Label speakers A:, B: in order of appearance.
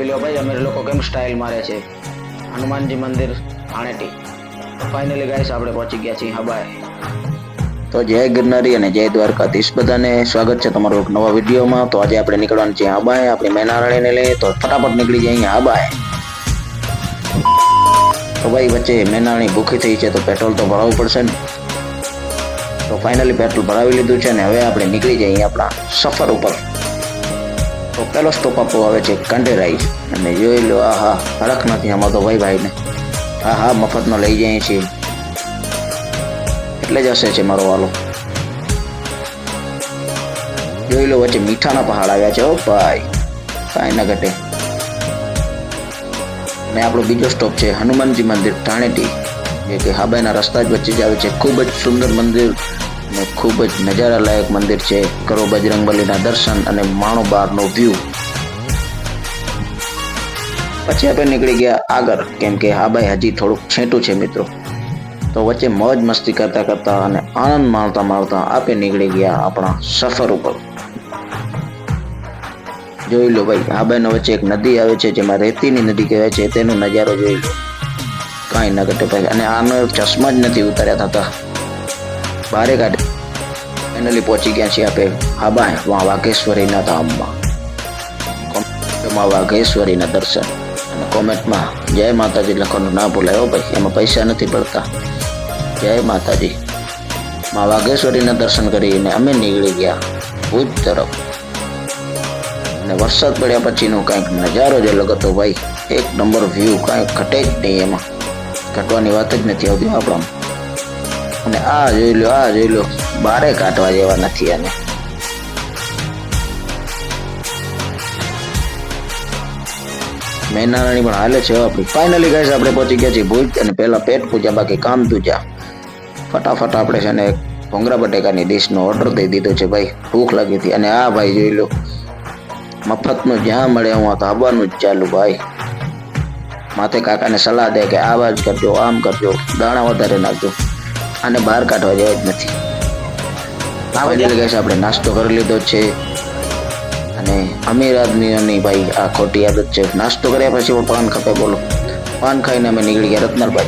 A: જોઈ લો ભાઈ, અમે લોકો કેમ સ્ટાઇલ મારે છે? હનુમાનજી મંદિર, આણેટી. ફાઇનલી ગાઈસ આપણે પહોંચી ગયા છીએ હબાએ તો જય ગિરનારી અને જય દ્વારકાધીશ. બધાને સ્વાગત છે તમારું એક નવા વિડીયોમાં. તો આજે આપણે નીકળવાનું છે આબાય આપણી મેનારાણીને લઈએ તો ફટાફટ નીકળી જઈએ અહીંયા આબાય તો ભાઈ, વચ્ચે મેનારણી ભૂખી થઈ છે, તો પેટ્રોલ તો ભરાવવું પડશે ને. તો ફાઇનલી પેટ્રોલ ભરાવી લીધું છે ને, હવે આપણે નીકળી જઈએ આપણા સફર ઉપર. તો પહેલો સ્ટોપ આપવો આવે છે કંડેરાઈ અને જોઈ લો, આ હા હરખ નથી આમાં ભાઈ ભાઈને હા હા મફતનો લઈ જઈએ છીએ એટલે જ હશે છે મારો વાલો. જોઈ લો, વચ્ચે મીઠાના પહાડ આવ્યા છે, ઓ ભાઈ. કાંઈ ના ઘટે. અને આપણો બીજો સ્ટોપ છે, હનુમાનજી મંદિર ટાણેટી જે કે હાબાઈના રસ્તા જ વચ્ચે જ આવે છે. ખૂબ જ સુંદર મંદિર. અને ખૂબ જ નજારા લાયક મંદિર છે. કરો બજરંગબલીના દર્શન અને માણો બારનો વ્યૂ પછી આપણે નીકળી ગયા આગળ. કેમ કે હાબાઈ હજી થોડુંક છેટું છે મિત્રો. તો વચ્ચે મોજ મસ્તી કરતા કરતા અને આનંદ માણતા માણતા આપણે નીકળી ગયા આપણા સફર ઉપર. જોઈ લો ભાઈ હાબાઈના વચ્ચે એક નદી આવે છે, જેમાં રેતીની નદી કહેવાય છે. તેનો નજારો જોઈ લો. કાંઈ ન ઘટે ભાઈ. અને આનો ચશ્મા જ નથી ઉતાર્યા થતા. બારે કાઢે ફાઇનલી પહોંચી ગયા છીએ આપણે હાબા વાં વાઘેશ્વરીના ધામમાં. કોમેન્ટમાં વાઘેશ્વરીના દર્શન. અને કોમેન્ટમાં જય માતાજી લખવાનું ના ભૂલાય ભાઈ, એમાં પૈસા નથી પડતા. જય માતાજી. માં વાઘેશ્વરીના દર્શન કરીને અમે નીકળી ગયા ભુજ તરફ. અને વરસાદ પડ્યા પછીનો કાંઈક નજારો જ અલગ હતો ભાઈ. એક નંબર વ્યૂ કાંઈક ઘટે જ નહીં એમાં. ઘટવાની વાત જ નથી આવતી આપણામાં. અને આ જોઈ લો, આ જોઈ લો. બારે કાઢવા જેવા નથી આને. મેનારાણી પણ હાલે છે આપણી ફાઇનલી ગાઈસ આપણે પહોંચી ગયા છીએ ભુજ અને પહેલા પેટ પૂજા, બાકી કામ દૂજા ફટાફટ આપણે છે ને ભોંગરા બટેકાની ડીશનો ઓર્ડર દઈ દીધો છે ભાઈ. ભૂખ લાગી હતી. અને આ ભાઈ જોઈ લો, મફતનું જ્યાં મળે હું તો આવવાનું જ ચાલુ ભાઈ. માથે કાકાને સલાહ દે કે આ બાજ કરજો, આમ કરજો, દાણા વધારે નાખજો. આને બહાર કાઢવા જેવા જ નથી. ફાઇનલી ગેસ આપણે નાસ્તો કરી લીધો છે. અને અમીર આદમીઓની ભાઈ આ ખોટી આદત છે. નાસ્તો કર્યા પછી પણ પાન ખપે બોલો. પાન ખાઈને અમે નીકળી ગયા રત્નરભાઈ